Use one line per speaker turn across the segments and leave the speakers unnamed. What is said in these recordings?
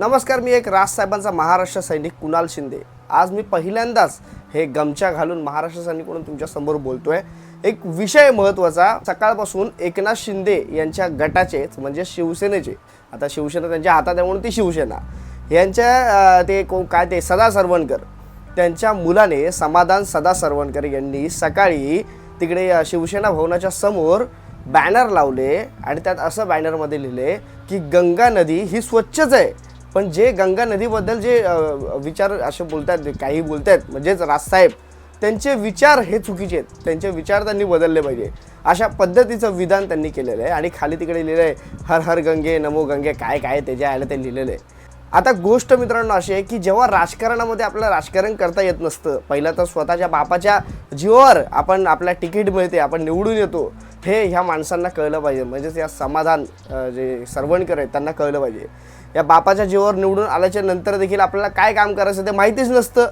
नमस्कार मी एक राजसाहेबांचा महाराष्ट्र सैनिक कुणाल शिंदे. आज मी पहिल्यांदाच हे गमछा घालून महाराष्ट्र सैनिक म्हणून तुमच्या बोलतोय. एक विषय महत्त्वाचा सकाळपासून एकनाथ शिंदे यांच्या गटाचेच म्हणजे शिवसेनेचे. आता शिवसेना त्यांच्या हातात आहे म्हणून ती शिवसेना. यांच्या ते को काय ते सदा सरवणकर. त्यांच्या मुलाने समाधान सदा सरवणकर यांनी सकाळी तिकडे शिवसेना भवनाच्या समोर बॅनर लावले आणि त्यात असं बॅनरमध्ये लिहिले की गंगा नदी ही स्वच्छच आहे. पण जे गंगा नदीबद्दल जे विचार असे बोलतात काही बोलतायत म्हणजेच राजसाहेब त्यांचे विचार हे चुकीचे आहेत. त्यांचे विचार त्यांनी बदलले पाहिजे. अशा पद्धतीचं विधान त्यांनी केलेलं आहे आणि खाली तिकडे लिहिलं आहे हर हर गंगे नमो गंगे काय काय त्याच्या आलं ते लिहिलेलं आहे. आता गोष्ट मित्रांनो अशी आहे की जेव्हा राजकारणामध्ये आपलं राजकारण करता येत नसतं पहिलं तर स्वतःच्या बापाच्या जीवावर आपण आपल्या तिकीट मिळते आपण निवडून येतो. हे ह्या माणसांना कळलं पाहिजे. म्हणजेच या समाधान जे सर्वणकर आहेत त्यांना कळलं पाहिजे. या बापाच्या जीवावर निवडून आल्याच्यानंतर देखील आपल्याला काय काम करायचं ते माहितीच नसतं.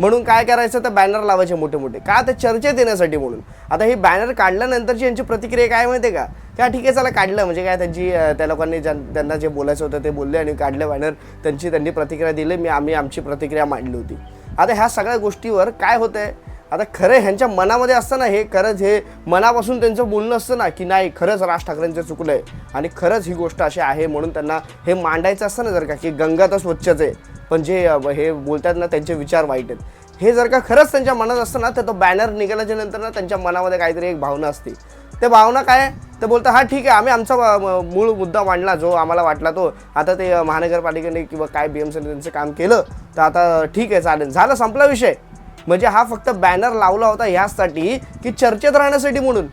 म्हणून काय करायचं तर बॅनर लावायचे मोठे मोठे का तर चर्चेत येण्यासाठी म्हणून. आता हे बॅनर काढल्यानंतरची यांची प्रतिक्रिया काय माहिती आहे का? त्या ठीक आहे चला काढलं. म्हणजे काय त्यांची त्या लोकांनी ज्यां- त्यांना जे बोलायचं होतं ते बोलले आणि काढलं बॅनर. त्यांची त्यांनी प्रतिक्रिया दिली. मी आम्ही आमची प्रतिक्रिया मांडली होती. आता ह्या सगळ्या गोष्टीवर काय होतं आहे आता खरं ह्यांच्या मनामध्ये असतं ना हे खरंच हे मनापासून त्यांचं बोलणं असतं ना की नाही खरंच राज ठाकरेंचं चुकलं आहे आणि खरंच ही गोष्ट अशी आहे म्हणून त्यांना हे मांडायचं असतं ना जर का की गंगा तर स्वच्छच आहे. पण जे हे बोलतात ना त्यांचे विचार वाईट आहेत. हे जर का खरंच त्यांच्या मनात असतं ना तर तो बॅनर निघाल्याच्या नंतर ना त्यांच्या मनामध्ये काहीतरी एक भावना असते. ते भावना काय ते बोलतात हा ठीक आहे आम्ही आमचा म- मूळ मुद्दा मांडला जो आम्हाला वाटला तो. आता ते महानगरपालिकेने किंवा काय बी एम सीने त्यांचं काम केलं तर आता ठीक आहे चालेल. झालं संपला विषय. म्हणजे हा फक्त बॅनर लावला होता ह्यासाठी की चर्चेत राहण्यासाठी म्हणून.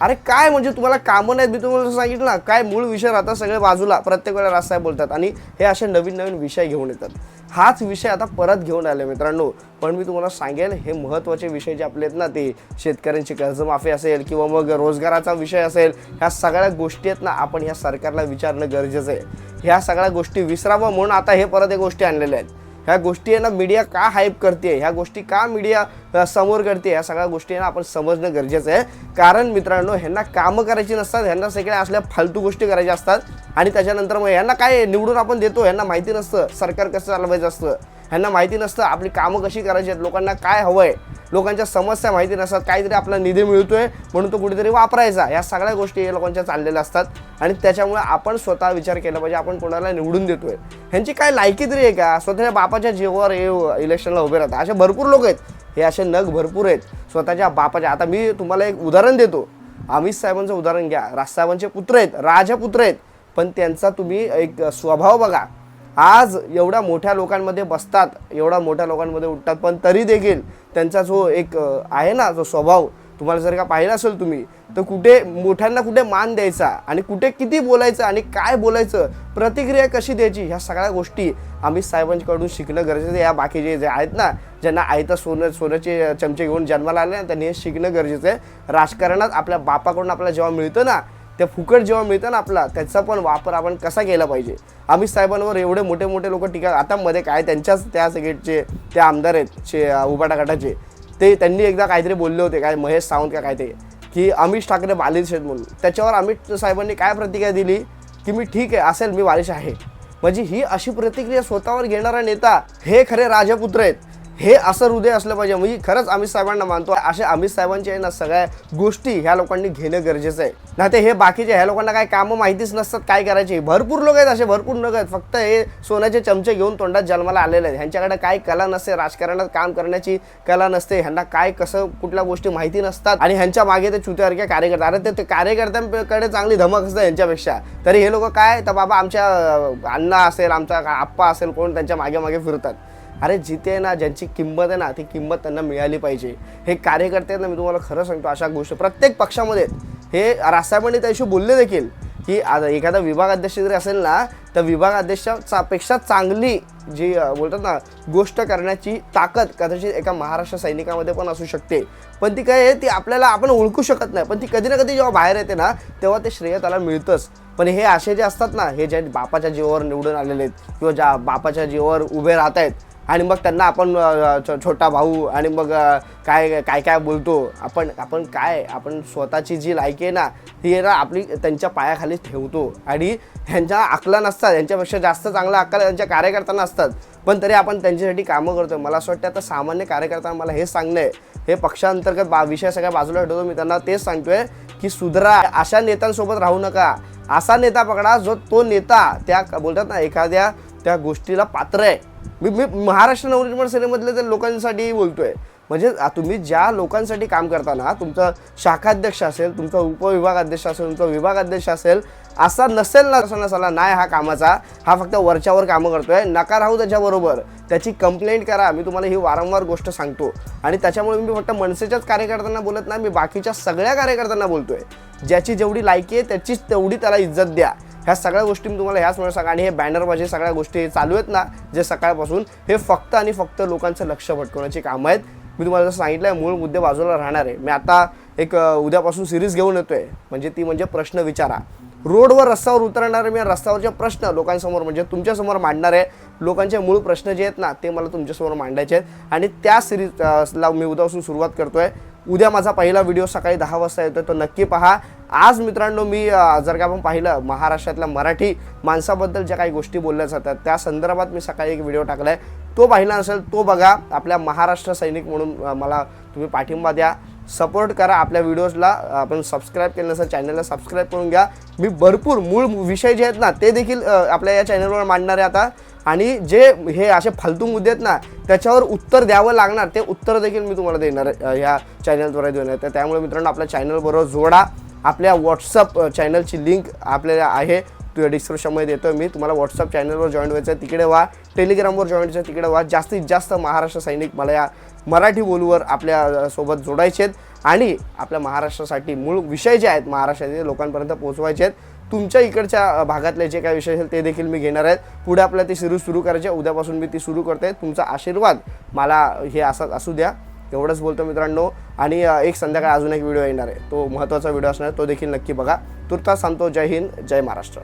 अरे काय म्हणजे तुम्हाला कामं नाहीत मी तुम्हाला सांगितलं ना? काय मूळ विषय राहतात सगळे बाजूला प्रत्येक वेळेला राजसाहेब बोलतात आणि हे असे नवीन नवीन विषय घेऊन येतात. हाच विषय आता परत घेऊन आले मित्रांनो. पण मी तुम्हाला सांगेल हे महत्त्वाचे विषय जे आपले आहेत ना ते शेतकऱ्यांची कर्जमाफी असेल किंवा मग रोजगाराचा विषय असेल ह्या सगळ्या गोष्टी आहेत ना आपण ह्या सरकारला विचारणं गरजेचं आहे. ह्या सगळ्या गोष्टी विसरावं म्हणून आता हे परत हे गोष्टी आणलेल्या आहेत. ह्या गोष्टी आहे ना मीडिया का हाईप करते ह्या गोष्टी का मीडिया समोर करते या सगळ्या गोष्टी आपण समजणं गरजेचं आहे. कारण मित्रांनो ह्यांना कामं करायची नसतात ह्यांना सगळ्या असल्या फालतू गोष्टी करायच्या असतात. आणि त्याच्यानंतर मग ह्यांना काय निवडून आपण देतो ह्यांना माहिती नसतं सरकार कसं चालवायचं असतं. ह्यांना माहिती नसतं आपली कामं कशी करायची आहेत लोकांना काय हवं आहे लोकांच्या समस्या माहिती नसतात काहीतरी आपला निधी मिळतोय म्हणून तो कुठेतरी वापरायचा. या सगळ्या गोष्टी या लोकांच्या चाललेल्या असतात. आणि त्याच्यामुळे आपण स्वतः विचार केला पाहिजे आपण कोणाला निवडून देतोय. ह्यांची काय लायकी तरी आहे का? स्वतःच्या बापाच्या जीवावर हे इलेक्शनला उभे राहतात. असे भरपूर लोक आहेत. हे असे नग भरपूर आहेत. स्वतःच्या बापाच्या आता मी तुम्हाला एक उदाहरण देतो. अमित साहेबांचं उदाहरण घ्या. राजसाहेबांचे पुत्र आहेत. राजपुत्र आहेत. पण त्यांचा तुम्ही एक स्वभाव बघा. आज एवढ्या मोठ्या लोकांमध्ये बसतात. एवढ्या मोठ्या लोकांमध्ये उठतात. पण तरी देखील त्यांचा जो एक आहे ना जो स्वभाव तुम्हाला जर का पाहिलं असेल तुम्ही तर कुठे मोठ्यांना कुठे मान द्यायचा आणि कुठे किती बोलायचं आणि काय बोलायचं प्रतिक्रिया कशी द्यायची ह्या सगळ्या गोष्टी आम्ही साहेबांकडून शिकणं गरजेचं आहे. या बाकीचे जे आहेत ना ज्यांना आयता सोनं सोन्याचे चमचे घेऊन जन्माला आले ना त्यांनी हे शिकणं गरजेचं आहे. राजकारणात आपल्या बापाकडून आपल्याला जेव्हा मिळतं ना त्या फुकट जेव्हा मिळतं ना आपला त्याचा पण वापर आपण कसा केला पाहिजे. अमित साहेबांवर एवढे मोठे मोठे लोक टीका आता मध्ये काय त्यांच्याच त्या गेटचे ते आमदार आहेत शे उभाटा गटाचे. ते त्यांनी एकदा काहीतरी बोलले होते काय महेश सावंत का काय ते की अमित ठाकरे बालिश आहेत म्हणून. त्याच्यावर अमित साहेबांनी काय प्रतिक्रिया दिली? की मी ठीक आहे असेल मी बालिश आहे. म्हणजे ही अशी प्रतिक्रिया स्वतःवर घेणारा नेता हे खरे राजपुत्र आहेत. हे असं हृदय असलं पाहिजे. म्हणजे खरंच अमित साहेबांना मानतो. असे अमित साहेबांच्या आहे ना सगळ्या गोष्टी ह्या लोकांनी घेणं गरजेचं आहे. ना ते हे बाकीचे ह्या लोकांना काय कामं माहितीच नसतात काय करायचे. भरपूर लोक आहेत असे भरपूर लोक आहेत. फक्त हे सोन्याचे चमचे घेऊन तोंडात जन्माला आलेले आहेत. ह्यांच्याकडे काय कला नसते राजकारणात काम करण्याची कला नसते. ह्यांना काय कसं कुठल्या गोष्टी माहिती नसतात. आणि ह्यांच्या मागे ते चुत्यासारख्या कार्यकर्ता. अरे ते- कार्यकर्त्यांकडे चांगली धमक असते ह्यांच्यापेक्षा. तरी हे लोक काय तर बाबा आमच्या अण्णा असेल आमचा आप्पा असेल कोण त्यांच्या मागे मागे फिरतात. अरे जिथे आहे ना ज्यांची किंमत आहे ना ती किंमत त्यांना मिळाली पाहिजे. हे कार्यकर्ते आहेत ना मी तुम्हाला खरं सांगतो अशा गोष्टी प्रत्येक पक्षामध्ये हे हे त्या त्याशी बोलले देखील की आता एखादा विभाग अध्यक्ष जरी असेल ना तर विभाग अध्यक्षाचा पेक्षा चांगली जी बोलतात ना गोष्ट करण्याची ताकद कदाचित एका महाराष्ट्र सैनिकामध्ये पण असू शकते. पण ती काय आहे ती आपल्याला आपण ओळखू शकत नाही. पण ती कधी ना कधी जेव्हा बाहेर येते ना तेव्हा ते श्रेय त्याला मिळतंच. पण हे असे जे असतात ना हे ज्या बापाच्या जीवावर निवडून आलेले आहेत किंवा ज्या बापाच्या जीवावर उभे राहत आहेत आणि मग त्यांना आपण छोटा भाऊ आणि मग काय काय काय बोलतो आपण आपण काय आपण स्वतःची जी लायकी आहे ना ती आहे ना आपली त्यांच्या पायाखाली ठेवतो. आणि ह्यांच्या अकला नसतात यांच्यापेक्षा जास्त चांगला अक्कल त्यांच्या कार्यकर्त्यांना असतात. पण तरी आपण त्यांच्यासाठी कामं करतो मला असं वाटतं आता सामान्य कार्यकर्त्यांना मला हेच सांगणं आहे. हे पक्षांतर्गत बा विषय सगळ्या बाजूला ठेवतो. मी त्यांना तेच सांगतोय की सुधरा अशा नेत्यांसोबत राहू नका. असा नेता पकडा जो तो नेता त्या बोलतात ना एखाद्या त्या गोष्टीला पात्र आहे. मी मी महाराष्ट्र नवनिर्माण सेनेमधल्या त्या लोकांसाठी बोलतोय म्हणजे तुम्ही ज्या लोकांसाठी काम करताना तुमचं शाखाध्यक्ष असेल तुमचा उपविभाग अध्यक्ष असेल तुमचा विभाग अध्यक्ष असेल असा नसेल ना असं नसाला नाही हा कामाचा हा फक्त वरच्यावर कामं करतोय नका राहू त्याच्याबरोबर त्याची कंप्लेंट करा मी तुम्हाला ही वारंवार गोष्ट सांगतो. आणि त्याच्यामुळे मी फक्त मनसेच्याच कार्यकर्त्यांना बोलत नाही मी बाकीच्या सगळ्या कार्यकर्त्यांना बोलतोय. ज्याची जेवढी लायकी आहे त्याचीच तेवढी त्याला इज्जत द्या. ह्या सगळ्या गोष्टी मी तुम्हाला ह्याच वेळेस सांगा आणि हे बॅनरबाजी सगळ्या गोष्टी चालू आहेत ना जे सकाळपासून हे फक्त आणि फक्त लोकांचं लक्ष भटकवण्याची कामं आहेत. मी तुम्हाला जसं सांगितलं आहे मूळ मुद्दे बाजूला राहणार आहे. मी आता एक उद्यापासून सिरीज घेऊन येतोय. म्हणजे ती म्हणजे प्रश्न विचारा. रोडवर रस्त्यावर उतरणारे मी रस्त्यावरचे प्रश्न लोकांसमोर म्हणजे तुमच्यासमोर मांडणार आहे लोकांचे मूळ प्रश्न जे आहेत ना ते मला तुमच्यासमोर मांडायचे आहेत. आणि त्या सिरीजला मी उद्यापासून सुरुवात करतोय. उद्या माझा पहिला व्हिडिओ सकाळी दहा वाजता येतो तो नक्की पहा. आज मित्रांनो मी जर का आपण पाहिलं महाराष्ट्रातल्या मराठी माणसाबद्दल ज्या काही गोष्टी बोलल्या जातात त्या संदर्भात मी सकाळी एक व्हिडिओ टाकला आहे तो पाहिला नसेल तो बघा. आपल्या महाराष्ट्र सैनिक म्हणून मला तुम्ही पाठिंबा द्या. सपोर्ट करा आपल्या व्हिडिओजला आपण सबस्क्राईब केलं नसेल चॅनलला सबस्क्राईब करून घ्या. मी भरपूर मूळ विषय जे आहेत ना ते देखील आपल्या या चॅनलवर मांडणार आहे आता. आणि जे हे असे फालतू मुद्दे आहेत ना त्याच्यावर उत्तर द्यावं लागणार ते उत्तर देखील मी तुम्हाला देणार ह्या चॅनलद्वारे देणार तर त्यामुळे मित्रांनो आपल्या चॅनलबरोबर जोडा. आपल्या व्हॉट्सअप चॅनलची लिंक आपल्याला आहे. तुझ्या डिस्क्रिप्शनमध्ये देतो मी. तुम्हाला व्हॉट्सअप चॅनलवर जॉईन व्हायचं आहे तिकडे व्हा. टेलिग्रामवर जॉईन व्हायचं तिकडे व्हा. जास्तीत जास्त महाराष्ट्र सैनिक मला या मराठी बोलूवर आपल्यासोबत जोडायचे आहेत. आणि आपल्या महाराष्ट्रासाठी मूळ विषय जे आहेत महाराष्ट्राचे लोकांपर्यंत पोहोचवायचे आहेत. तुमच्या इकडच्या भागातले जे काही विषय असेल ते देखील मी घेणार आहेत पुढे आपल्याला ती सिरीज सुरू करायची उद्यापासून मी ती सुरू करते तुमचा आशीर्वाद मला हे असं असू द्या. एवढंच बोलतो मित्रांनो. आणि एक संध्याकाळ अजून एक व्हिडिओ येणार आहे. तो महत्त्वाचा व्हिडिओ असणार आहे. तो देखील नक्की बघा. तुर्तास सांगतो. जय हिंद. जय महाराष्ट्र.